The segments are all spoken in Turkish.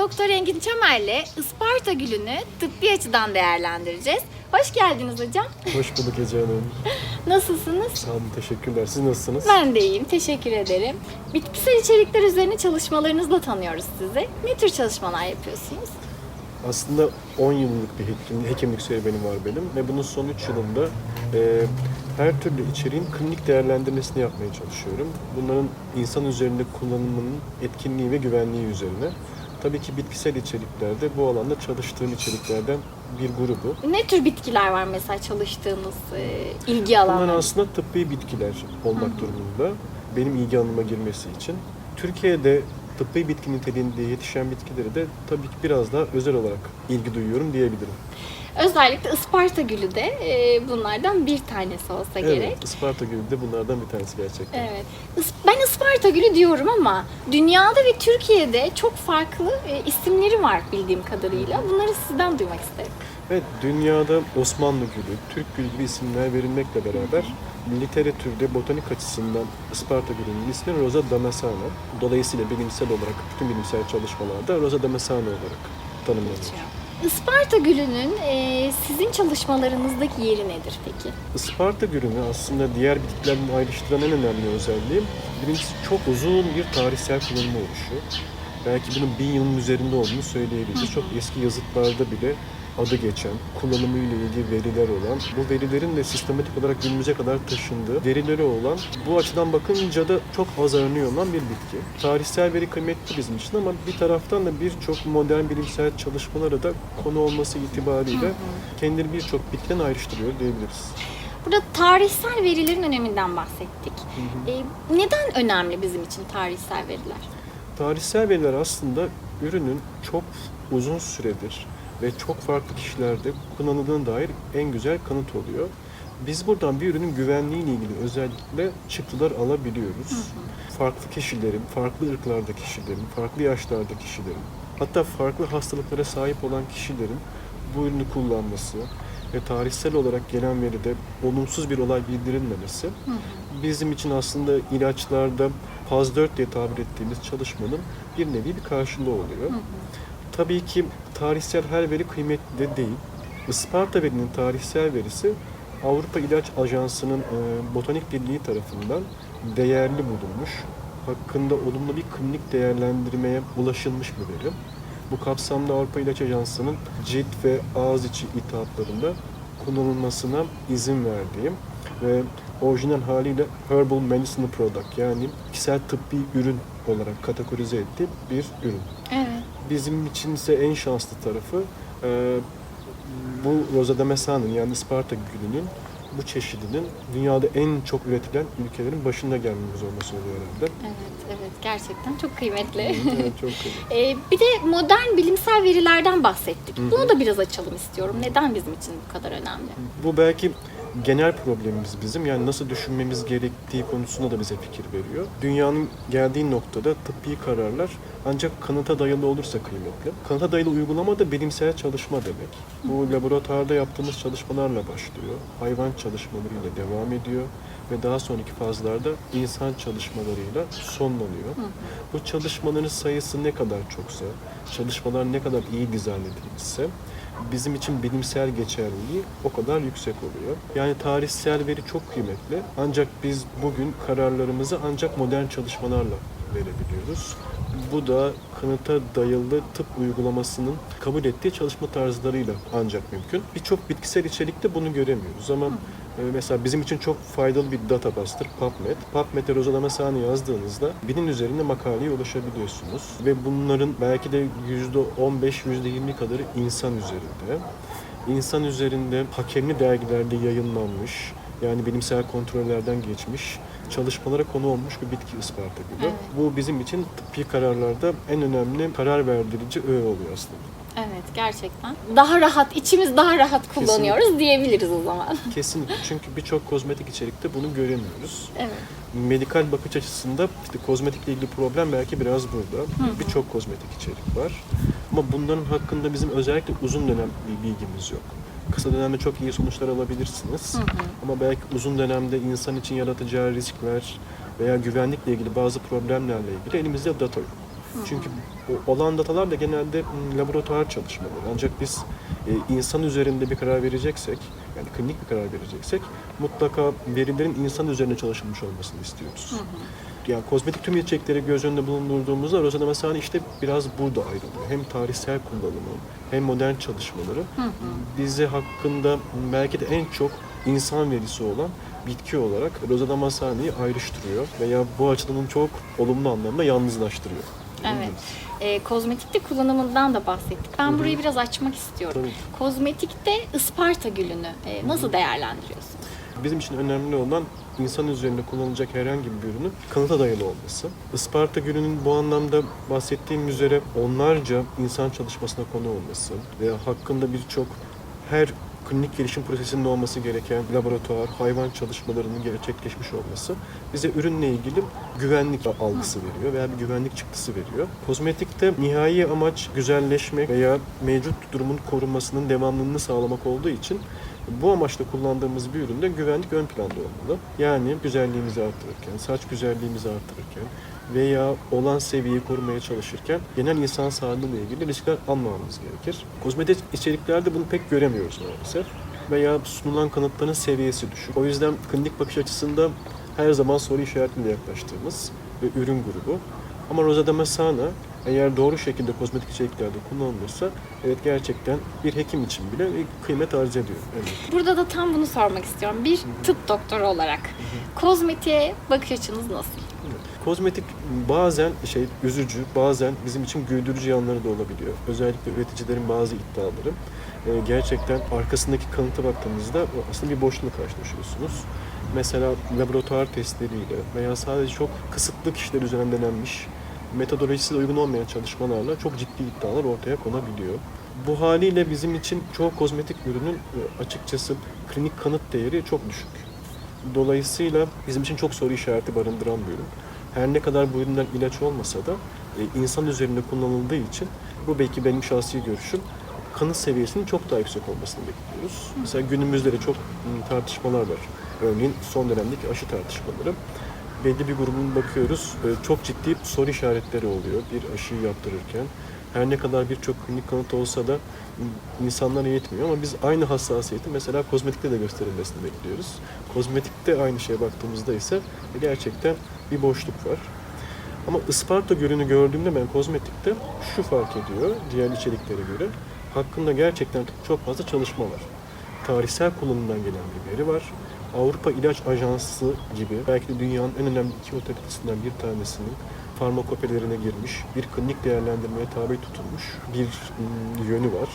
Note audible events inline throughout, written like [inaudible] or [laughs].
Doktor Engin Çamer'le Isparta gülünü tıbbi açıdan değerlendireceğiz. Hoş geldiniz hocam. Hoş bulduk Ece Hanım. [laughs] Nasılsınız? Sağ olun, teşekkürler. Siz nasılsınız? Ben de iyiyim, teşekkür ederim. Bitkisel içerikler üzerine çalışmalarınızla tanıyoruz sizi. Ne tür çalışmalar yapıyorsunuz? Aslında 10 yıllık bir hekim, hekimlik serüvenim var benim ve bunun son 3 yılında e, her türlü içeriğin klinik değerlendirmesini yapmaya çalışıyorum. Bunların insan üzerinde kullanımının etkinliği ve güvenliği üzerine. Tabii ki bitkisel içeriklerde bu alanda çalıştığım içeriklerden bir grubu. Ne tür bitkiler var mesela çalıştığınız e, ilgi Bunlar alanları? aslında tıbbi bitkiler olmak durumunda. Benim ilgi alanıma girmesi için. Türkiye'de tıbbi bitki niteliğinde yetişen bitkileri de tabii ki biraz daha özel olarak ilgi duyuyorum diyebilirim. Özellikle Isparta gülü de e, bunlardan bir tanesi olsa gerek. Evet, Isparta Gölü de bunlardan bir tanesi gerçekten. Evet. Ben Isparta gülü diyorum ama dünyada ve Türkiye'de çok farklı e, isimleri var bildiğim kadarıyla. Bunları sizden duymak isterim. Evet, dünyada Osmanlı Gülü, Türk Gülü gibi isimler verilmekle beraber literatürde botanik açısından Isparta Gölü'nün ismi Rosa damascena. Dolayısıyla bilimsel olarak bütün bilimsel çalışmalarda Rosa damascena olarak tanımlanıyor. Isparta gülünün e, sizin çalışmalarınızdaki yeri nedir peki? Isparta gülünü aslında diğer bitkilerden ayrıştıran en önemli özelliği birincisi çok uzun bir tarihsel kullanımı oluşu. Belki bunun bin yılın üzerinde olduğunu söyleyebiliriz. Çok eski yazıtlarda bile adı geçen, kullanımıyla ilgili veriler olan, bu verilerin de sistematik olarak günümüze kadar taşındığı verileri olan, bu açıdan bakınca da çok az aranıyor olan bir bitki. Tarihsel veri kıymetli bizim için ama bir taraftan da birçok modern bilimsel çalışmalara da konu olması itibariyle kendini birçok bitkiden ayrıştırıyor diyebiliriz. Burada tarihsel verilerin öneminden bahsettik. E, neden önemli bizim için tarihsel veriler? Tarihsel veriler aslında ürünün çok uzun süredir ve çok farklı kişilerde kullanıldığına dair en güzel kanıt oluyor. Biz buradan bir ürünün güvenliğiyle ilgili özellikle çıktılar alabiliyoruz. Farklı kişilerin, farklı ırklarda kişilerin, farklı yaşlarda kişilerin, hatta farklı hastalıklara sahip olan kişilerin bu ürünü kullanması ve tarihsel olarak gelen veride olumsuz bir olay bildirilmemesi bizim için aslında ilaçlarda faz 4 diye tabir ettiğimiz çalışmanın bir nevi bir karşılığı oluyor. Tabii ki tarihsel her veri kıymetli de değil. Isparta verinin tarihsel verisi Avrupa İlaç Ajansı'nın e, Botanik Birliği tarafından değerli bulunmuş. Hakkında olumlu bir klinik değerlendirmeye ulaşılmış bir veri. Bu kapsamda Avrupa İlaç Ajansı'nın cilt ve ağız içi iltihaplarında kullanılmasına izin verdiğim ve orijinal haliyle Herbal Medicinal Product yani kişisel tıbbi ürün olarak kategorize ettiği bir ürün. Evet. Bizim için ise en şanslı tarafı e, bu Rosa Damascena'nın yani Isparta gülünün bu çeşidinin dünyada en çok üretilen ülkelerin başında gelmemiz olması oluyor herhalde. Evet, evet. Gerçekten çok kıymetli. evet, çok [laughs] kıymetli. E, bir de modern bilimsel verilerden bahsettik. Bunu da biraz açalım istiyorum. Neden bizim için bu kadar önemli? Bu belki genel problemimiz bizim. Yani nasıl düşünmemiz gerektiği konusunda da bize fikir veriyor. Dünyanın geldiği noktada tıbbi kararlar ancak kanıta dayalı olursa kıymetli. Kanıta dayalı uygulama da bilimsel çalışma demek. Bu laboratuvarda yaptığımız çalışmalarla başlıyor. Hayvan çalışmalarıyla devam ediyor ve daha sonraki fazlarda insan çalışmalarıyla sonlanıyor. Bu çalışmaların sayısı ne kadar çoksa, çalışmalar ne kadar iyi dizayn edilmişse bizim için bilimsel geçerliliği o kadar yüksek oluyor. Yani tarihsel veri çok kıymetli. Ancak biz bugün kararlarımızı ancak modern çalışmalarla verebiliyoruz. Bu da kanıta dayalı tıp uygulamasının kabul ettiği çalışma tarzlarıyla ancak mümkün. Birçok bitkisel içerikte bunu göremiyoruz ama mesela bizim için çok faydalı bir databastır PubMed. PubMed'e Rosa Damascena yazdığınızda binin üzerinde makaleye ulaşabiliyorsunuz ve bunların belki de %15, %20 kadarı insan üzerinde. İnsan üzerinde hakemli dergilerde yayınlanmış, yani bilimsel kontrollerden geçmiş, çalışmalara konu olmuş bir bitki Isparta gibi. Evet. Bu bizim için tıbbi kararlarda en önemli karar verdirici öğe oluyor aslında. Evet, gerçekten. Daha rahat, içimiz daha rahat kullanıyoruz diyebiliriz o zaman. [laughs] Kesinlikle çünkü birçok kozmetik içerikte bunu göremiyoruz. Evet. Medikal bakış açısında işte kozmetikle ilgili problem belki biraz burada. Birçok kozmetik içerik var. Ama bunların hakkında bizim özellikle uzun dönem bir bilgimiz yok. Kısa dönemde çok iyi sonuçlar alabilirsiniz. Ama belki uzun dönemde insan için yaratacağı riskler veya güvenlikle ilgili bazı problemlerle ilgili elimizde data yok. Çünkü olan datalar da genelde m, laboratuvar çalışmaları. Ancak biz e, insan üzerinde bir karar vereceksek, yani klinik bir karar vereceksek mutlaka verilerin insan üzerine çalışılmış olmasını istiyoruz. Yani kozmetik tüm içerikleri göz önünde bulundurduğumuzda Rosada Masani işte biraz burada ayrılıyor. Hem tarihsel kullanımı hem modern çalışmaları bize hakkında belki de en çok insan verisi olan bitki olarak Rosada Masani'yi ayrıştırıyor veya bu açıdan çok olumlu anlamda yalnızlaştırıyor. Evet. E, kozmetikte kullanımından da bahsettik. Ben burayı biraz açmak istiyorum. Tabii. Kozmetikte Isparta gülünü e, nasıl değerlendiriyorsunuz? Bizim için önemli olan insan üzerinde kullanılacak herhangi bir ürünün kanıta dayalı olması. Isparta gülünün bu anlamda bahsettiğim üzere onlarca insan çalışmasına konu olması ve hakkında birçok her klinik gelişim prosesinde olması gereken laboratuvar, hayvan çalışmalarının gerçekleşmiş olması bize ürünle ilgili güvenlik algısı veriyor veya bir güvenlik çıktısı veriyor. Kozmetikte nihai amaç güzelleşmek veya mevcut durumun korunmasının devamlılığını sağlamak olduğu için bu amaçla kullandığımız bir üründe güvenlik ön planda olmalı. Yani güzelliğimizi arttırırken, saç güzelliğimizi arttırırken veya olan seviyeyi korumaya çalışırken genel insan sağlığıyla ilgili riskler almamamız gerekir. Kozmetik içeriklerde bunu pek göremiyoruz maalesef. Veya sunulan kanıtların seviyesi düşük. O yüzden klinik bakış açısında her zaman soru işaretiyle yaklaştığımız bir ürün grubu. Ama Rosada Masana eğer doğru şekilde kozmetik içeriklerde kullanılırsa evet gerçekten bir hekim için bile bir kıymet arz ediyor. Evet. Burada da tam bunu sormak istiyorum. Bir tıp doktoru olarak kozmetiğe bakış açınız nasıl? Kozmetik bazen şey üzücü, bazen bizim için güldürücü yanları da olabiliyor. Özellikle üreticilerin bazı iddiaları. e, gerçekten arkasındaki kanıta baktığınızda aslında bir boşlukla karşılaşıyorsunuz. Mesela laboratuvar testleriyle veya sadece çok kısıtlı kişiler üzerine denenmiş metodolojisi de uygun olmayan çalışmalarla çok ciddi iddialar ortaya konabiliyor. Bu haliyle bizim için çoğu kozmetik ürünün e, açıkçası klinik kanıt değeri çok düşük. Dolayısıyla bizim için çok soru işareti barındıran bir ürün. Her ne kadar bu ürünler ilaç olmasa da e, insan üzerinde kullanıldığı için bu belki benim şahsi görüşüm kanıt seviyesinin çok daha yüksek olmasını bekliyoruz. Mesela günümüzde de çok m, tartışmalar var. Örneğin son dönemdeki aşı tartışmaları. Belli bir grubun bakıyoruz e, çok ciddi soru işaretleri oluyor bir aşıyı yaptırırken. Her ne kadar birçok klinik kanıt olsa da insanlara yetmiyor ama biz aynı hassasiyeti mesela kozmetikte de gösterilmesini bekliyoruz. Kozmetikte aynı şeye baktığımızda ise gerçekten bir boşluk var. Ama Isparta gölünü gördüğümde ben kozmetikte şu fark ediyor diğer içeriklere göre. Hakkında gerçekten çok fazla çalışma var. Tarihsel kullanımdan gelen bir veri var. Avrupa İlaç Ajansı gibi belki de dünyanın en önemli iki otoritesinden bir tanesinin farmakopelerine girmiş, bir klinik değerlendirmeye tabi tutulmuş bir mm, yönü var.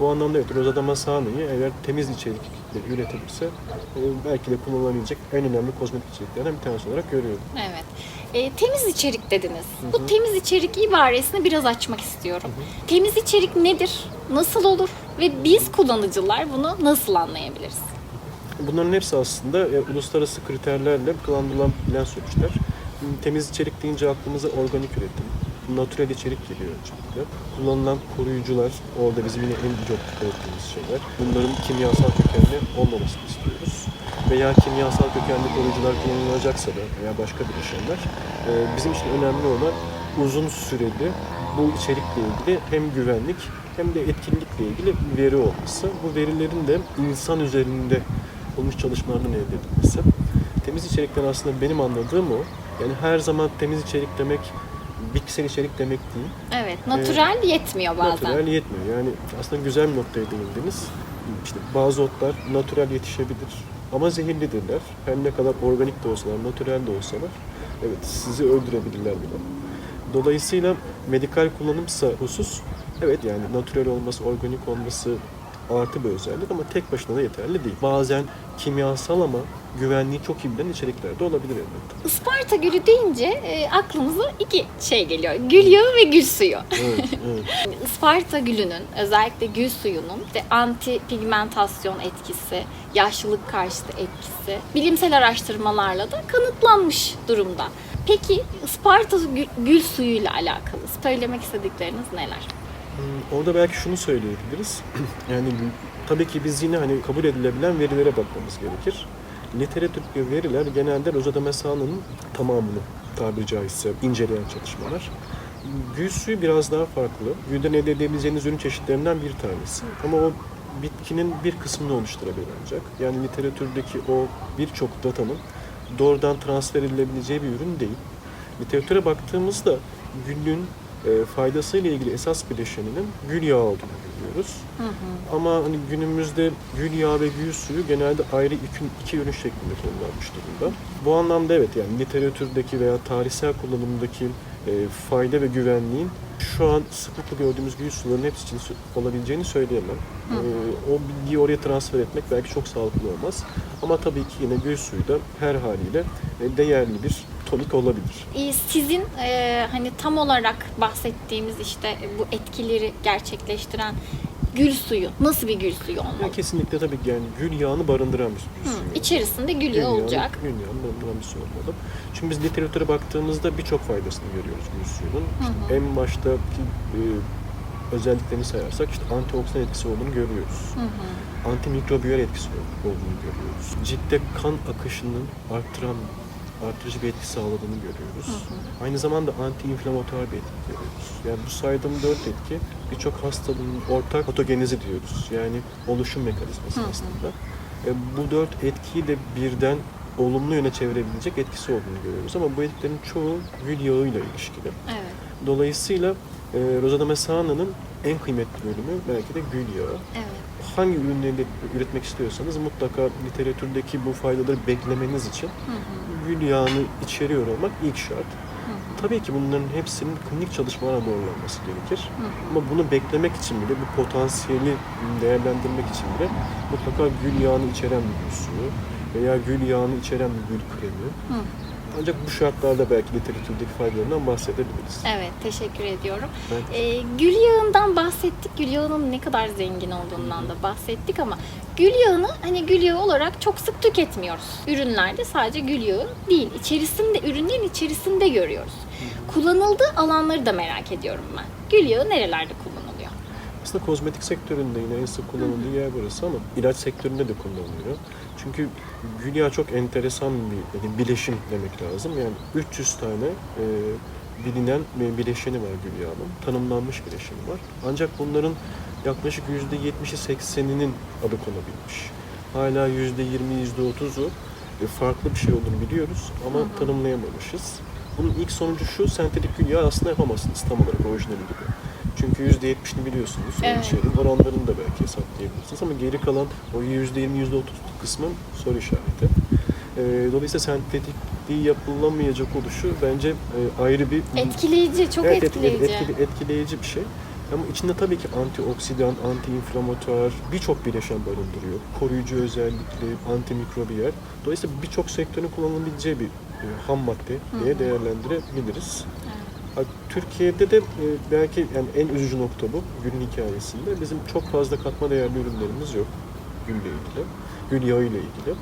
Bu anlamda evet Rosada Masani'yi eğer temiz içerikle üretilirse e, belki de kullanılabilecek en önemli kozmetik içeriklerden bir tanesi olarak görüyorum. Evet. E, temiz içerik dediniz. Bu temiz içerik ibaresini biraz açmak istiyorum. Temiz içerik nedir? Nasıl olur? Ve biz kullanıcılar bunu nasıl anlayabiliriz? Bunların hepsi aslında e, uluslararası kriterlerle kılandırılabilen. Şimdi Temiz içerik deyince aklımıza organik üretim, natürel içerik geliyor öncelikle. Kullanılan koruyucular, orada bizim yine en çok dikkat ettiğimiz şeyler. Bunların kimyasal kökenli olmamasını istiyoruz. Veya kimyasal kökenli koruyucular kullanılacaksa da veya başka bileşenler e, bizim için önemli olan uzun süreli bu içerikle ilgili hem güvenlik hem de etkinlikle ilgili bir veri olması. Bu verilerin de insan üzerinde olmuş çalışmalardan elde edilmesi. Temiz içerikten aslında benim anladığım o. Yani her zaman temiz içerik demek bitkisel içerik demek değil. Evet, natürel yetmiyor bazen. Natürel yetmiyor. Yani aslında güzel bir noktaya değindiniz. İşte bazı otlar natürel yetişebilir ama zehirlidirler. Her ne kadar organik de olsalar, natürel de olsalar evet sizi öldürebilirler bile. Dolayısıyla medikal kullanımsa husus evet yani natürel olması, organik olması artı bir özellik ama tek başına da yeterli değil. Bazen kimyasal ama güvenliği çok iyi bilen içerikler de olabilir elbette. Isparta gülü deyince e, aklımıza iki şey geliyor. Gül yağı ve gül suyu. Evet, evet. [laughs] Isparta gülünün özellikle gül suyunun de anti pigmentasyon etkisi, yaşlılık karşıtı etkisi bilimsel araştırmalarla da kanıtlanmış durumda. Peki Isparta gül, gül suyuyla alakalı söylemek istedikleriniz neler? Hmm, Orada belki şunu söyleyebiliriz. [clears throat] yani tabii ki biz yine hani kabul edilebilen verilere bakmamız gerekir. Literatürdeki veriler genelde Rosada Mesana'nın tamamını tabiri caizse inceleyen çalışmalar. Gül suyu biraz daha farklı. Gülden elde edebileceğiniz ürün çeşitlerinden bir tanesi. Ama o bitkinin bir kısmını oluşturabilir ancak. Yani literatürdeki o birçok datanın doğrudan transfer edilebileceği bir ürün değil. Literatüre baktığımızda gülün e, faydasıyla ilgili esas bileşeninin gül yağı olduğunu görüyoruz. Ama hani günümüzde gül yağı ve gül suyu genelde ayrı iki, iki ürün şeklinde kullanılmış durumda. Bu anlamda evet yani literatürdeki veya tarihsel kullanımdaki e, fayda ve güvenliğin şu an sıklıkla gördüğümüz gül sularının hepsi için olabileceğini söyleyemem. E, o bilgiyi oraya transfer etmek belki çok sağlıklı olmaz. Ama tabii ki yine gül suyu da her haliyle e, değerli bir tonik olabilir. Ee, Sizin e, hani tam olarak bahsettiğimiz işte bu etkileri gerçekleştiren gül suyu nasıl bir gül suyu olmalı? Ya kesinlikle tabii ki yani gül yağını barındıran bir gül Hı, suyu. İçerisinde gül yağı olacak. Gül yağını barındıran bir su olmalı. Çünkü biz literatüre baktığımızda birçok faydasını görüyoruz gül suyunun. İşte en baştaki e, özelliklerini sayarsak işte antioksidan etkisi olduğunu görüyoruz. Antimikrobiyal etkisi olduğunu görüyoruz. Ciltte kan akışının arttıran artırıcı bir etki sağladığını görüyoruz. Aynı zamanda anti-inflamatuar bir etki görüyoruz. Yani bu saydığım dört etki birçok hastalığın ortak patogenizi diyoruz. Yani oluşum mekanizması aslında. E, bu dört etkiyi de birden olumlu yöne çevirebilecek etkisi olduğunu görüyoruz. Ama bu etkilerin çoğu gül yağıyla ilişkili. Evet. Dolayısıyla e, Rosada Mesana'nın en kıymetli bölümü belki de gül yağı. Evet. Hangi ürünleri üretmek istiyorsanız mutlaka literatürdeki bu faydaları beklemeniz için gül yağını içeriyor olmak ilk şart. Tabii ki bunların hepsinin klinik çalışmalara doğrulanması gerekir. Ama bunu beklemek için bile, bu potansiyeli değerlendirmek için bile mutlaka gül yağını içeren bir gül suyu veya gül yağını içeren bir gül kremi. Ancak bu şartlarda belki literatürdeki faydalarından bahsedebiliriz. Evet, teşekkür ediyorum. Ben- Ee, gül yağından bahsettik. Gül yağının ne kadar zengin olduğundan da bahsettik ama gül yağını hani gül yağı olarak çok sık tüketmiyoruz. Ürünlerde sadece gül yağı değil. İçerisinde, ürünlerin içerisinde görüyoruz. Kullanıldığı alanları da merak ediyorum ben. Gül yağı nerelerde kullanılıyor? Aslında kozmetik sektöründe yine en sık kullanıldığı yer burası ama ilaç sektöründe de kullanılıyor. Çünkü gül yağı çok enteresan bir yani bileşim demek lazım. Yani 300 tane e, bilinen bileşeni var gül yağının. Tanımlanmış bileşeni var. Ancak bunların yaklaşık %70'i 80'inin adı konabilmiş. Hala %20, %30'u e, farklı bir şey olduğunu biliyoruz ama tanımlayamamışız. Bunun ilk sonucu şu, sentetik gül yağı aslında yapamazsınız tam olarak orijinali gibi. Çünkü %70'ini biliyorsunuz. Evet. içeriğin oranlarını da belki hesaplayabilirsiniz ama geri kalan o %20, %30 kısmı soru işareti. E, dolayısıyla sentetikliği yapılamayacak oluşu bence e, ayrı bir Etkileyici, çok Evet, etkileyici. etkili- etkileyici bir şey. Ama içinde tabii ki antioksidan, antiinflamatuar birçok bileşen barındırıyor. Koruyucu özellikli, antimikrobiyal. Dolayısıyla birçok sektörün kullanılabileceği bir e, ham madde diye değerlendirebiliriz. Türkiye'de de e, belki yani en üzücü nokta bu gülün hikayesinde. Bizim çok fazla katma değerli ürünlerimiz yok gülle ilgili, gül yağı ile ilgili.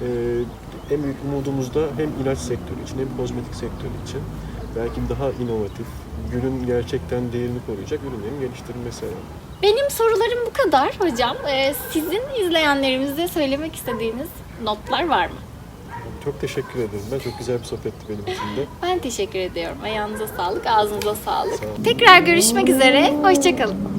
E, en büyük umudumuz da hem ilaç sektörü için hem kozmetik sektörü için belki daha inovatif, gülün gerçekten değerini koruyacak ürünlerin geliştirilmesi herhalde. Benim sorularım bu kadar hocam. Ee, sizin izleyenlerimize söylemek istediğiniz notlar var mı? Çok teşekkür ederim. Ben çok güzel bir sohbetti benim için de. Ben teşekkür ediyorum. Ayağınıza sağlık, ağzınıza sağlık. Sağ. Tekrar görüşmek üzere. Hoşçakalın.